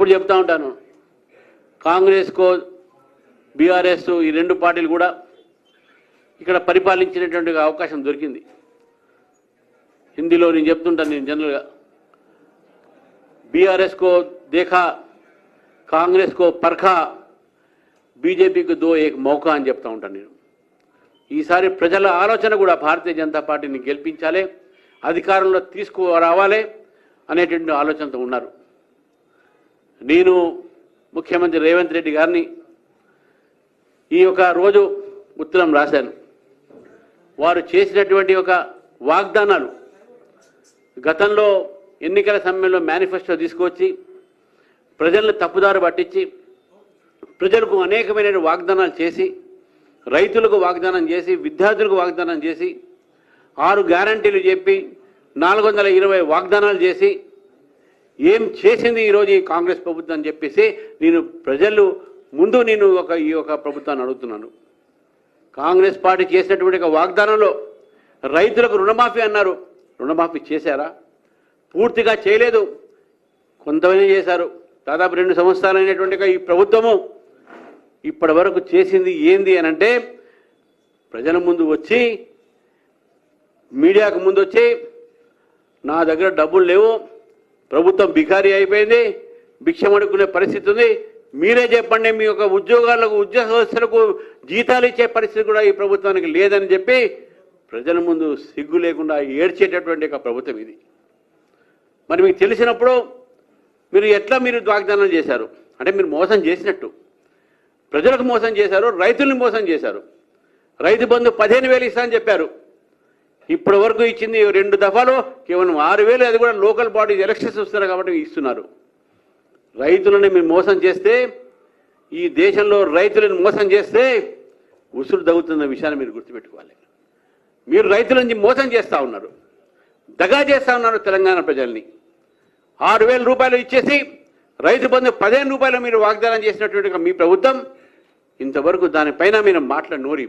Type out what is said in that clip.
ఎప్పుడు చెప్తా ఉంటాను. కాంగ్రెస్కో బీఆర్ఎస్ ఈ రెండు పార్టీలు కూడా ఇక్కడ పరిపాలించినటువంటి అవకాశం దొరికింది. హిందీలో నేను చెప్తుంటాను నేను జనరల్గా. బీఆర్ఎస్కో దేఖా కాంగ్రెస్కో పర్ఖా బీజేపీకి దో ఏక మౌకా అని చెప్తా ఉంటాను నేను. ఈసారి ప్రజల ఆలోచన కూడా భారతీయ జనతా పార్టీని గెలిపించాలి అధికారంలో తీసుకురావాలి అనేటువంటి ఆలోచనతో ఉన్నారు. నేను ముఖ్యమంత్రి రేవంత్ రెడ్డి గారిని ఈ యొక్క రోజు ఉత్తరం రాశాను. వారు చేసినటువంటి ఒక వాగ్దానాలు గతంలో ఎన్నికల సమయంలో మేనిఫెస్టో తీసుకొచ్చి ప్రజలను తప్పుదారు పట్టించి ప్రజలకు అనేకమైన వాగ్దానాలు చేసి రైతులకు వాగ్దానం చేసి విద్యార్థులకు వాగ్దానం చేసి ఆరు గ్యారంటీలు చెప్పి నాలుగు వందల ఇరవై వాగ్దానాలు చేసి ఏం చేసింది ఈరోజు ఈ కాంగ్రెస్ ప్రభుత్వం అని చెప్పేసి నేను ప్రజలు ముందు నేను ఒక ఈ యొక్క ప్రభుత్వాన్ని అడుగుతున్నాను. కాంగ్రెస్ పార్టీ చేసినటువంటి ఒక వాగ్దానంలో రైతులకు రుణమాఫీ అన్నారు. రుణమాఫీ చేశారా? పూర్తిగా చేయలేదు. కొంతమంది చేశారు. దాదాపు రెండు సంవత్సరాలైనటువంటి ఈ ప్రభుత్వము ఇప్పటి వరకు చేసింది ఏంది అని అంటే ప్రజల ముందు వచ్చి మీడియాకు ముందు వచ్చి నా దగ్గర డబ్బులు లేవు. ప్రభుత్వం బికారీ అయిపోయింది భిక్షమడుకునే పరిస్థితి ఉంది. మీరే చెప్పండి మీ యొక్క ఉద్యోగాలకు ఉద్యోగస్తులకు జీతాలు ఇచ్చే పరిస్థితి కూడా ఈ ప్రభుత్వానికి లేదని చెప్పి ప్రజల ముందు సిగ్గు లేకుండా ఏడ్చేటటువంటి ఒక ప్రభుత్వం ఇది. మరి మీకు తెలిసినప్పుడు మీరు ఎట్లా మీరు ద్వాగ్దానం చేశారు? అంటే మీరు మోసం చేసినట్టు. ప్రజలకు మోసం చేశారు రైతుల్ని మోసం చేశారు. రైతు బంధు పదిహేను వేలు ఇస్తా అని చెప్పారు. ఇప్పటి వరకు ఇచ్చింది రెండు దఫాలు కేవలం ఆరు వేలు అది కూడా లోకల్ బాడీ ఎలక్షన్స్ వస్తున్నారు కాబట్టి ఇస్తున్నారు. రైతులని మీరు మోసం చేస్తే ఈ దేశంలో రైతులను మోసం చేస్తే ఉసురు తగ్గుతున్న విషయాన్ని మీరు గుర్తుపెట్టుకోవాలి. మీరు రైతులని మోసం చేస్తూ ఉన్నారు. దగా చేస్తూ ఉన్నారు తెలంగాణ ప్రజల్ని. ఆరు వేల రూపాయలు ఇచ్చేసి రైతు బంధు పదిహేను రూపాయలు మీరు వాగ్దానం చేసినటువంటి మీ ప్రభుత్వం ఇంతవరకు దానిపైన మీరు మాటల నోరి